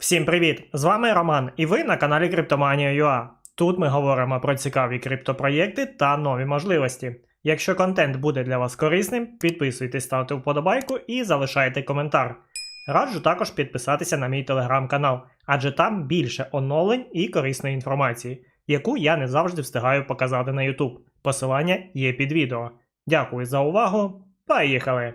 Всім привіт! З вами Роман, і ви на каналі Криптоманія.ua. Тут ми говоримо про цікаві криптопроєкти та нові можливості. Якщо контент буде для вас корисним, підписуйтесь, ставте вподобайку і залишайте коментар. Раджу також підписатися на мій телеграм-канал, адже там більше оновлень і корисної інформації, яку я не завжди встигаю показати на YouTube. Посилання є під відео. Дякую за увагу. Поїхали!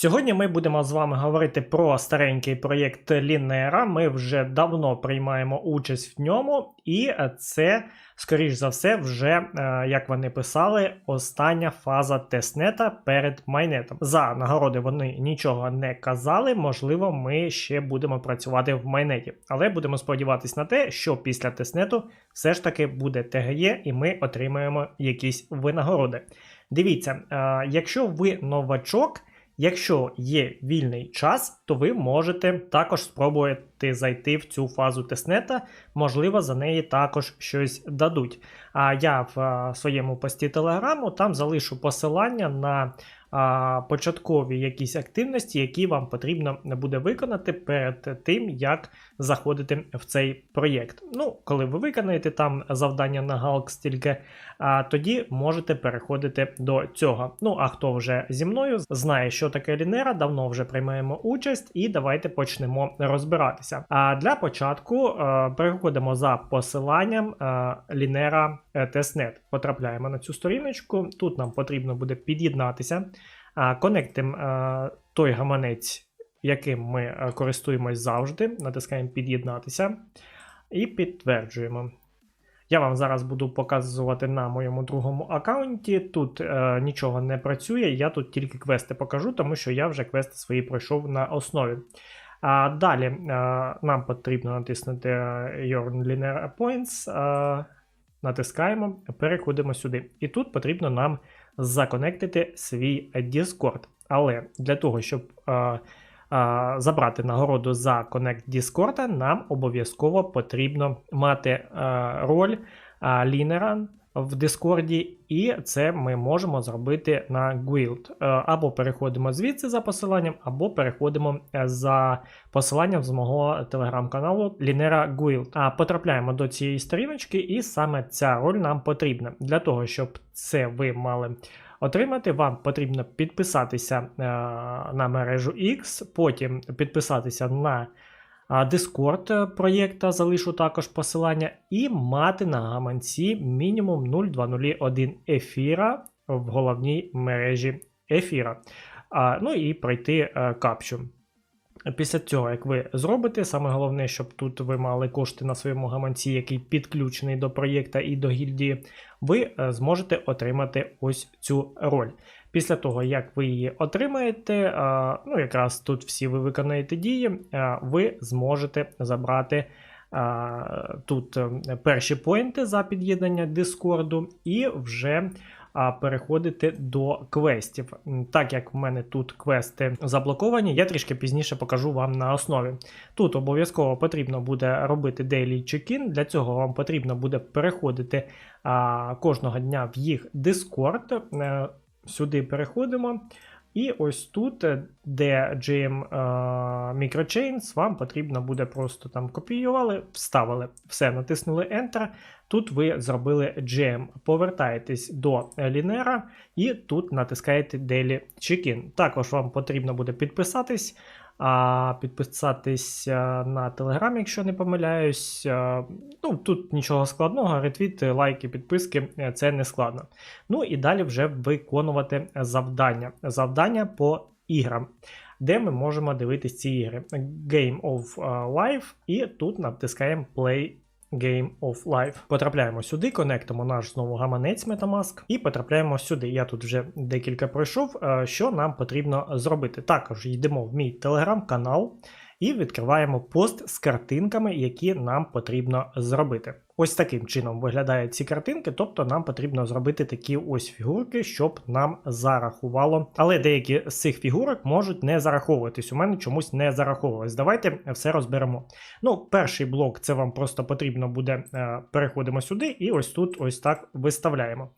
Сьогодні ми будемо з вами говорити про старенький проєкт Лінера. Ми вже давно приймаємо участь в ньому, і це, скоріш за все, вже, е, як вони писали, остання фаза тестнета перед майнетом. За нагороди вони нічого не казали. Можливо, ми ще будемо працювати в майнеті, але будемо сподіватися на те, що після тестнету все ж таки буде ТГЄ, і ми отримаємо якісь винагороди. Дивіться, е, якщо ви новачок. Якщо є вільний час, то ви можете також спробувати зайти в цю фазу тестнета. Можливо, за неї також щось дадуть. А я в своєму пості телеграму там залишу посилання на а, початкові якісь активності, які вам потрібно буде виконати перед тим, як заходити в цей проєкт. Ну, коли ви виконаєте там завдання на галк стільки, а тоді можете переходити до цього. Ну, а хто вже зі мною знає, що таке Лінера, давно вже приймаємо участь, і давайте почнемо розбиратися. А для початку е, переходимо за посиланням е, Лінера Тестнет. Потрапляємо на цю сторіночку. Тут нам потрібно буде під'єднатися, е, той гаманець, яким ми е, користуємось завжди. Натискаємо під'єднатися і підтверджуємо. Я вам зараз буду показувати на моєму другому аккаунті. Тут е, нічого не працює, я тут тільки квести покажу, тому що я вже квести свої пройшов на основі. А Далі е, нам потрібно натиснути Your Linear Points. Е, натискаємо, переходимо сюди. І тут потрібно нам законектити свій Discord. Але для того, щоб е, е, забрати нагороду за Connect Discord, нам обов'язково потрібно мати е, роль е, лінера в Дискорді, і це ми можемо зробити на Guild. Е, Або переходимо звідси за посиланням, або переходимо е, за посиланням з мого телеграм-каналу Linera Guild. А потрапляємо до цієї сторіночки, і саме ця роль нам потрібна. Для того, щоб це ви мали отримати, вам потрібно підписатися е, на мережу X, потім підписатися на Discord проєкта, залишу також посилання, і мати на гаманці мінімум 0,201 ефіра в головній мережі ефіра. Ну і пройти капчу. Після цього, як ви зробите, саме головне, щоб тут ви мали кошти на своєму гаманці, який підключений до проєкта і до гільдії, ви е, зможете отримати ось цю роль. Після того, як ви її отримаєте, е, ну якраз тут всі ви виконаєте дії, е, ви зможете забрати тут перші поінти за під'єднання Дискорду і вже переходити до квестів. Так як в мене тут квести заблоковані, я трішки пізніше покажу вам на основі. Тут обов'язково потрібно буде робити daily check-in, для цього вам потрібно буде переходити кожного дня в їх Discord. Сюди переходимо. І ось тут, е, де GM е, Microchains, вам потрібно буде просто там копіювали, вставили, все, натиснули Enter. Тут ви зробили GM, повертаєтесь до Лінера і тут натискаєте Daily Check-in. Також вам потрібно буде підписатись а підписатись на Телеграм, якщо не помиляюсь. Ну, Тут нічого складного, ретвіти, лайки, підписки це не складно. Ну і далі вже виконувати завдання. Завдання по іграм, де ми можемо дивитись ці ігри. Game of Life, і тут натискаємо Play Game of Life. Потрапляємо сюди, конектимо наш знову гаманець Metamask і потрапляємо сюди. Я тут вже декілька пройшов. Е, що нам потрібно зробити? Також йдемо в мій телеграм-канал і відкриваємо пост з картинками, які нам потрібно зробити. Ось таким чином виглядають ці картинки, тобто нам потрібно зробити такі ось фігурки, щоб нам зарахувало. Але деякі з цих фігурок можуть не зараховуватись. У мене чомусь не зараховувалось. Давайте все розберемо. Ну, перший блок це вам просто потрібно буде. е, Переходимо сюди, і ось тут ось так виставляємо.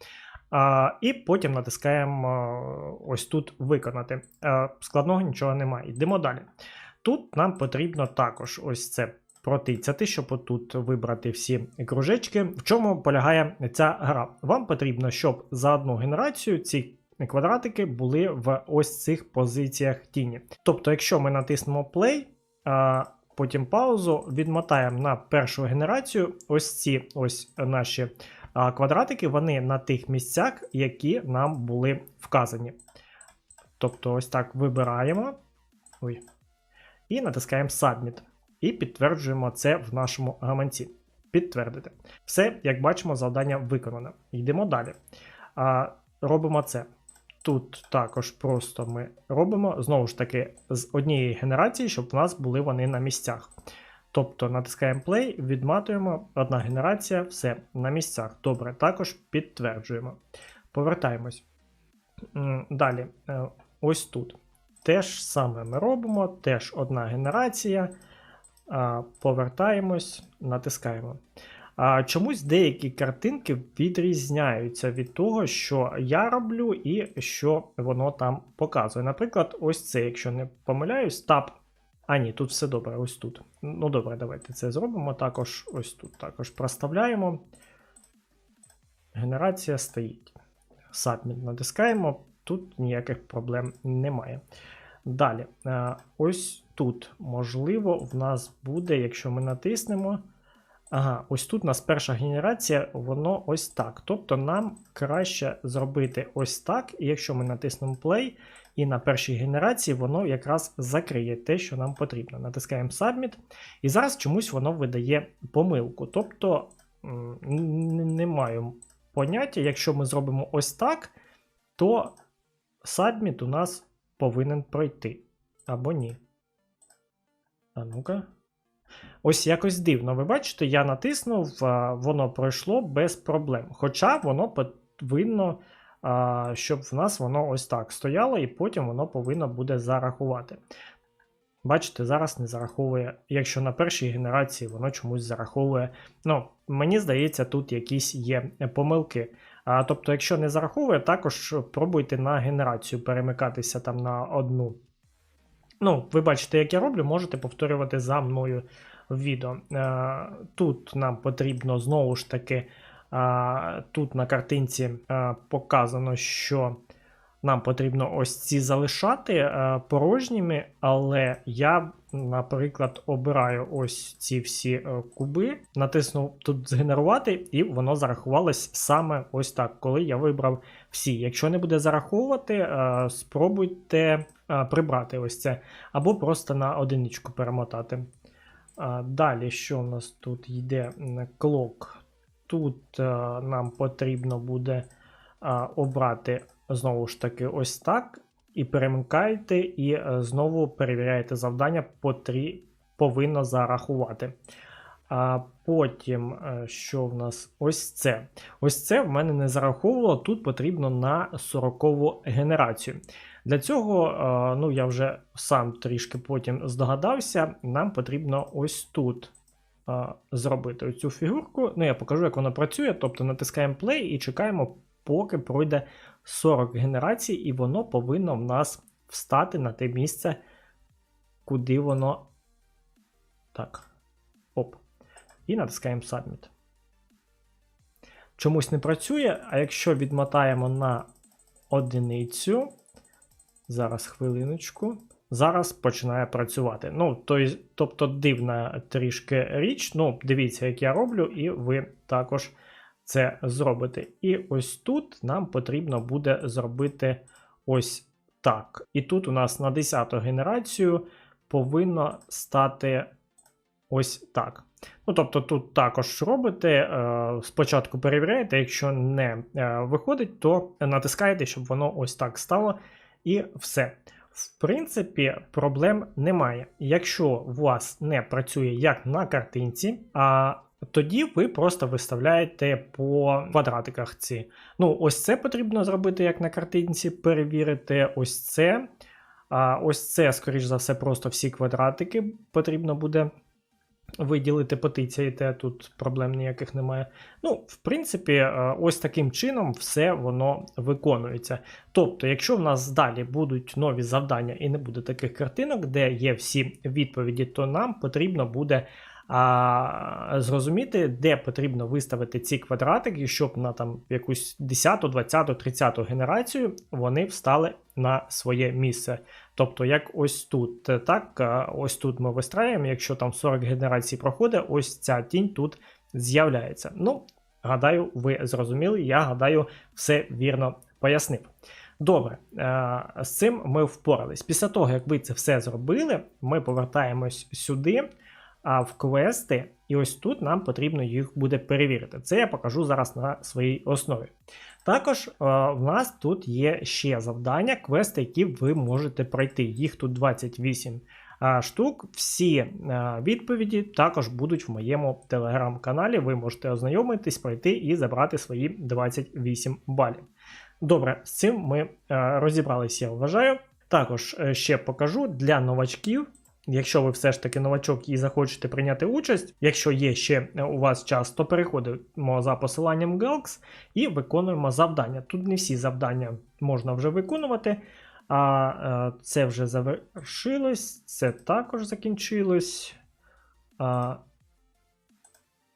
І потім натискаємо е, ось тут виконати. Е, складного нічого немає. Йдемо далі. Тут нам потрібно також ось це протицяти, щоб отут вибрати всі кружечки. В чому полягає ця гра? Вам потрібно, щоб за одну генерацію ці квадратики були в ось цих позиціях тіні. Тобто, якщо ми натиснемо play, потім паузу, відмотаємо на першу генерацію, ось ці ось наші квадратики, вони на тих місцях, які нам були вказані. Тобто, ось так вибираємо. Ой. І натискаємо Submit. І підтверджуємо це в нашому гаманці. Підтвердити. Все, як бачимо, завдання виконане. Йдемо далі. А, Робимо це. Тут також просто ми робимо, знову ж таки, з однієї генерації, щоб в нас були вони на місцях. Тобто натискаємо play, відматуємо, одна генерація, все на місцях. Добре, також підтверджуємо. Повертаємось. Далі, е, ось тут. Те ж саме ми робимо, теж одна генерація. Повертаємось, натискаємо. Чомусь деякі картинки відрізняються від того, що я роблю, і що воно там показує. Наприклад, ось це, якщо не помиляюсь, тап. А, ні, тут все добре, ось тут. Ну, добре, давайте це зробимо. Також ось тут також проставляємо. Генерація стоїть. Submit натискаємо, тут ніяких проблем немає. Далі, е, ось тут, можливо, в нас буде, якщо ми натиснемо. Ага, ось тут у нас перша генерація, воно ось так. Тобто нам краще зробити ось так, і якщо ми натиснемо play, і на першій генерації воно якраз закриє те, що нам потрібно. Натискаємо Submit, і зараз чомусь воно видає помилку. Тобто не маю поняття, якщо ми зробимо ось так, то Submit у нас повинен пройти. Або ні. А ну-ка. Ось якось дивно. Ви бачите, я натиснув, воно пройшло без проблем. Хоча воно повинно, щоб в нас воно ось так стояло, і потім воно повинно буде зарахувати. Бачите, зараз не зараховує, якщо на першій генерації воно чомусь зараховує. Ну, мені здається, тут якісь є помилки. А, тобто, якщо не зараховує, також пробуйте на генерацію перемикатися там на одну. Ну, ви бачите, як я роблю, можете повторювати за мною відео. Е, Тут нам потрібно знову ж таки, тут на картинці е, показано, що нам потрібно ось ці залишати е, порожніми, але я, наприклад, обираю ось ці всі е, куби, натиснув тут згенерувати, і воно зарахувалось саме ось так, коли я вибрав всі. Якщо не буде зараховувати, е, спробуйте е, прибрати ось це, або просто на одиничку перемотати. Далі, що у нас тут йде клок? Тут нам потрібно буде обрати знову ж таки ось так. І перемикаєте, і е, знову перевіряєте завдання, потрі... повинно зарахувати. А потім, е, що в нас? Ось це. Ось це в мене не зараховувало. Тут потрібно на 40 генерацію. Для цього, е, ну я вже сам трішки потім здогадався, нам потрібно ось тут зробити оцю фігурку. Ну, я покажу, як вона працює. Тобто натискаємо play і чекаємо, поки пройде 40 генерацій, і воно повинно в нас встати на те місце, куди воно. Так. Оп. І натискаємо Submit. Чомусь не працює, а якщо відмотаємо на одиницю. Зараз хвилиночку. Зараз починає працювати. Ну, то, тобто дивна трішки річ. Ну, дивіться, як я роблю, і ви також це зробите. І ось тут нам потрібно буде зробити ось так. І тут у нас на 10 генерацію повинно стати ось так. Ну, тобто, тут також робите. е, Спочатку перевіряєте, якщо не е, виходить, то натискаєте, щоб воно ось так стало. І все. В принципі, проблем немає. Якщо у вас не працює як на картинці, а тоді ви просто виставляєте по квадратиках ці. Ну, ось це потрібно зробити, як на картинці, перевірити. Ось це. А ось це, скоріш за все, просто всі квадратики потрібно буде виділити потицяєте, тут проблем ніяких немає. Ну, в принципі, е, ось таким чином все воно виконується. Тобто, якщо в нас далі будуть нові завдання і не буде таких картинок, де є всі відповіді, то нам потрібно буде а, зрозуміти, де потрібно виставити ці квадратики, щоб на там якусь 10, 20, 30 генерацію вони встали на своє місце. Тобто, як ось тут. Так, ось тут ми вистраюємо, якщо там 40 генерацій проходить, ось ця тінь тут з'являється. Ну, гадаю, ви зрозуміли, я гадаю, все вірно пояснив. Добре, з цим ми впорались. Після того, як ви це все зробили, ми повертаємось сюди а в квести, і ось тут нам потрібно їх буде перевірити. Це я покажу зараз на своїй основі. Також е, в нас тут є ще завдання, квести, які ви можете пройти. Їх тут 28 е, штук. Всі е, відповіді також будуть в моєму телеграм-каналі. Ви можете ознайомитись, пройти і забрати свої 28 балів. Добре, з цим ми е, розібралися, я вважаю. Також е, ще покажу для новачків. Якщо ви все ж таки новачок і захочете прийняти участь, якщо є ще у вас час, то переходимо за посиланням Galx і виконуємо завдання. Тут не всі завдання можна вже виконувати, а е, це вже завершилось, це також закінчилось.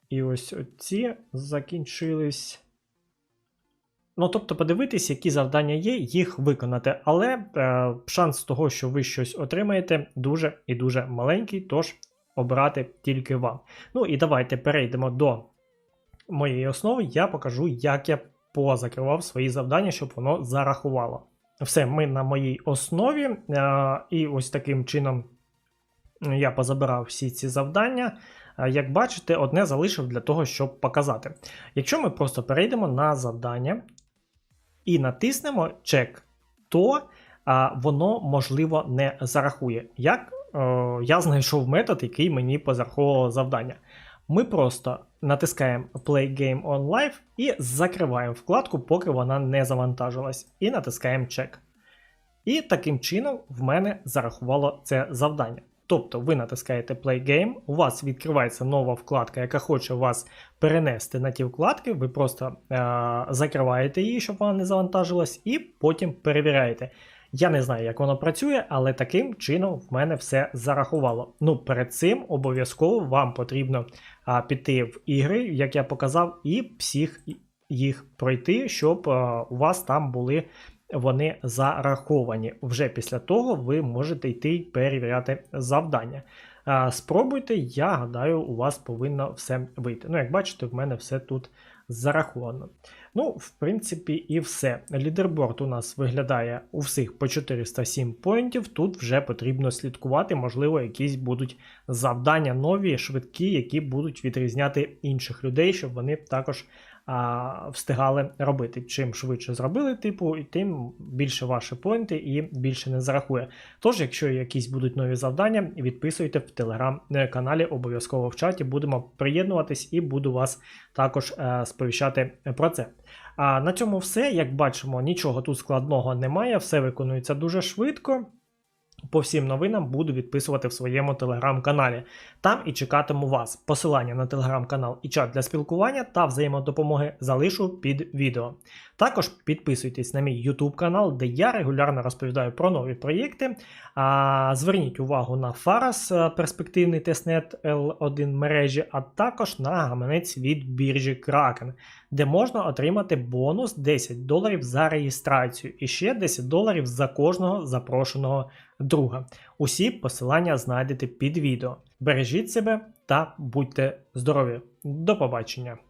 І ось ці закінчились. Ну, тобто, подивитись, які завдання є, їх виконати. Але е, шанс того, що ви щось отримаєте, дуже і дуже маленький, тож обирати тільки вам. Ну і давайте перейдемо до моєї основи. Я покажу, як я позакривав свої завдання, щоб воно зарахувало. Все, ми на моїй основі, е, і ось таким чином я позабирав всі ці завдання. Як бачите, одне залишив для того, щоб показати. Якщо ми просто перейдемо на завдання, і натиснемо чек, то а, воно можливо не зарахує. Як о, я знайшов метод, який мені позараховував завдання. Ми просто натискаємо Play Game on Live і закриваємо вкладку, поки вона не завантажилась, і натискаємо чек. І таким чином в мене зарахувало це завдання. Тобто ви натискаєте Play Game, у вас відкривається нова вкладка, яка хоче вас перенести на ті вкладки, ви просто е- закриваєте її, щоб вона не завантажилась, і потім перевіряєте. Я не знаю, як воно працює, але таким чином в мене все зарахувало. Ну, перед цим обов'язково вам потрібно а, піти в ігри, як я показав, і всіх їх пройти, щоб а, у вас там були вони зараховані. Вже після того ви можете йти перевіряти завдання. Спробуйте, я гадаю, у вас повинно все вийти. Ну, як бачите, в мене все тут зараховано. Ну, в принципі, і все. Лідерборд у нас виглядає у всіх по 407 поінтів. Тут вже потрібно слідкувати, можливо, якісь будуть завдання нові, швидкі, які будуть відрізняти інших людей, щоб вони також а, встигали робити. Чим швидше зробили, типу, і тим більше ваші поінти і більше не зарахує. Тож, якщо якісь будуть нові завдання, відписуйте в телеграм-каналі, обов'язково в чаті. Будемо приєднуватись і буду вас також е, сповіщати про це. А на цьому все. Як бачимо, нічого тут складного немає, все виконується дуже швидко. По всім новинам буду відписувати в своєму телеграм-каналі. Там і чекатиму вас. Посилання на телеграм-канал і чат для спілкування та взаємодопомоги залишу під відео. Також підписуйтесь на мій YouTube канал, де я регулярно розповідаю про нові проєкти. А, Зверніть увагу на Фарас, е, перспективний тестнет L1 мережі, а також на гаманець від біржі Kraken, де можна отримати бонус 10 доларів за реєстрацію і ще 10 доларів за кожного запрошеного друга. Усі посилання знайдете під відео. Бережіть себе та будьте здорові. До побачення!